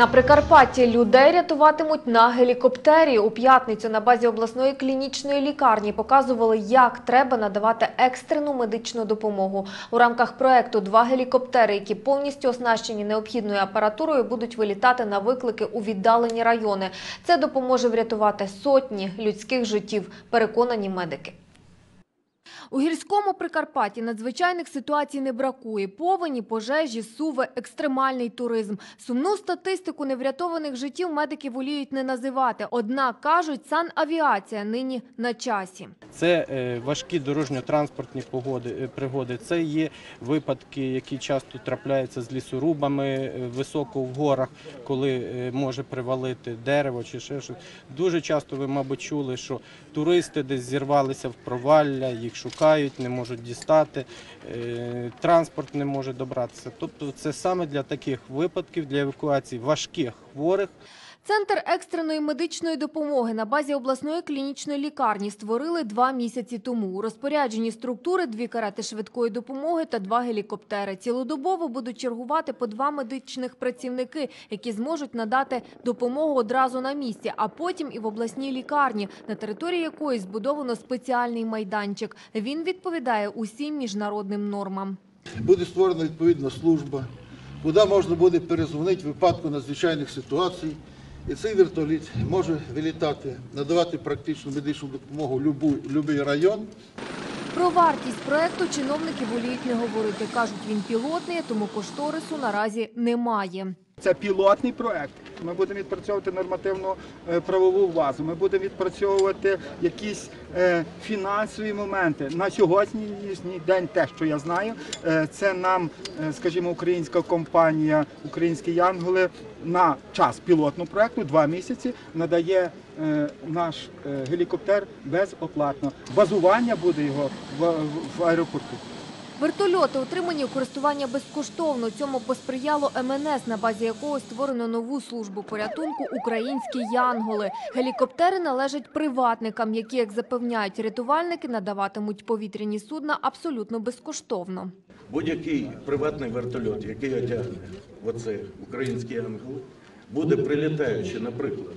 На Прикарпатті людей рятуватимуть на гелікоптері. У п'ятницю на базі обласної клінічної лікарні показували, як треба надавати екстрену медичну допомогу. У рамках проекту два гелікоптери, які повністю оснащені необхідною апаратурою, будуть вилітати на виклики у віддалені райони. Це допоможе врятувати сотні людських життів, переконані медики. У гірському Прикарпатті надзвичайних ситуацій не бракує. Повені, пожежі, суви, екстремальний туризм. Сумну статистику неврятованих життів медики воліють не називати. Однак, кажуть, санавіація нині на часі. Це е, важкі дорожньо-транспортні е, пригоди. Це є випадки, які часто трапляються з лісорубами е, високо в горах, коли може привалити дерево чи ще щось. Дуже часто ви, мабуть, чули, що туристи десь зірвалися в провалля, їх шукають, не можуть дістати, е, транспорт не може добратися. Тобто, це саме для таких випадків, для евакуації важких хворих. Центр екстреної медичної допомоги на базі обласної клінічної лікарні створили два місяці тому. У розпорядженні структури дві карети швидкої допомоги та два гелікоптери. Цілодобово будуть чергувати по два медичних працівники, які зможуть надати допомогу одразу на місці, а потім і в обласній лікарні, на території якої збудовано спеціальний майданчик. Він відповідає усім міжнародним нормам. буде створена відповідна служба, куди можна буде перезвонити випадку надзвичайних ситуацій. І цей вертоліт може вилітати, надавати практичну медичну допомогу будь-який район. Про вартість проекту чиновники воліють не говорити. Кажуть, він пілотний, тому кошторису наразі немає. Це пілотний проект. Ми будемо відпрацьовувати нормативну е, правову базу. Ми будемо відпрацьовувати якісь е, фінансові моменти. На сьогоднішній день, те, що я знаю, е, це нам, скажімо, українська компанія Українські Янголи на час пілотного проекту два місяці надає наш гелікоптер безоплатно. Базування буде його в аеропорту. Вертольоти отримані у користування безкоштовно. Цьому посприяло МНС, на базі якого створено нову службу порятунку «Українські Янголи». Гелікоптери належать приватникам, які, як запевняють рятувальники, надаватимуть повітряні судна абсолютно безкоштовно. Будь-який приватний вертольот, який одягне оце український ангел, буде прилітаючи, наприклад,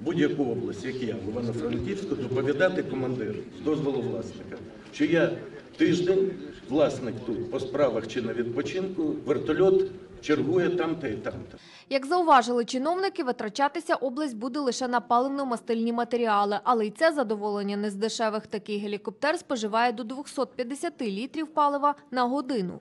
будь-яку область, як я, в Івано-Франківську, доповідати командиру з дозволу власника, що я тиждень, власник тут по справах чи на відпочинку, вертольот чергує там та і там-то. Як зауважили чиновники, витрачатися область буде лише на паливно-мастильні матеріали, але й це задоволення не з дешевих. Такий гелікоптер споживає до 250 літрів палива на годину.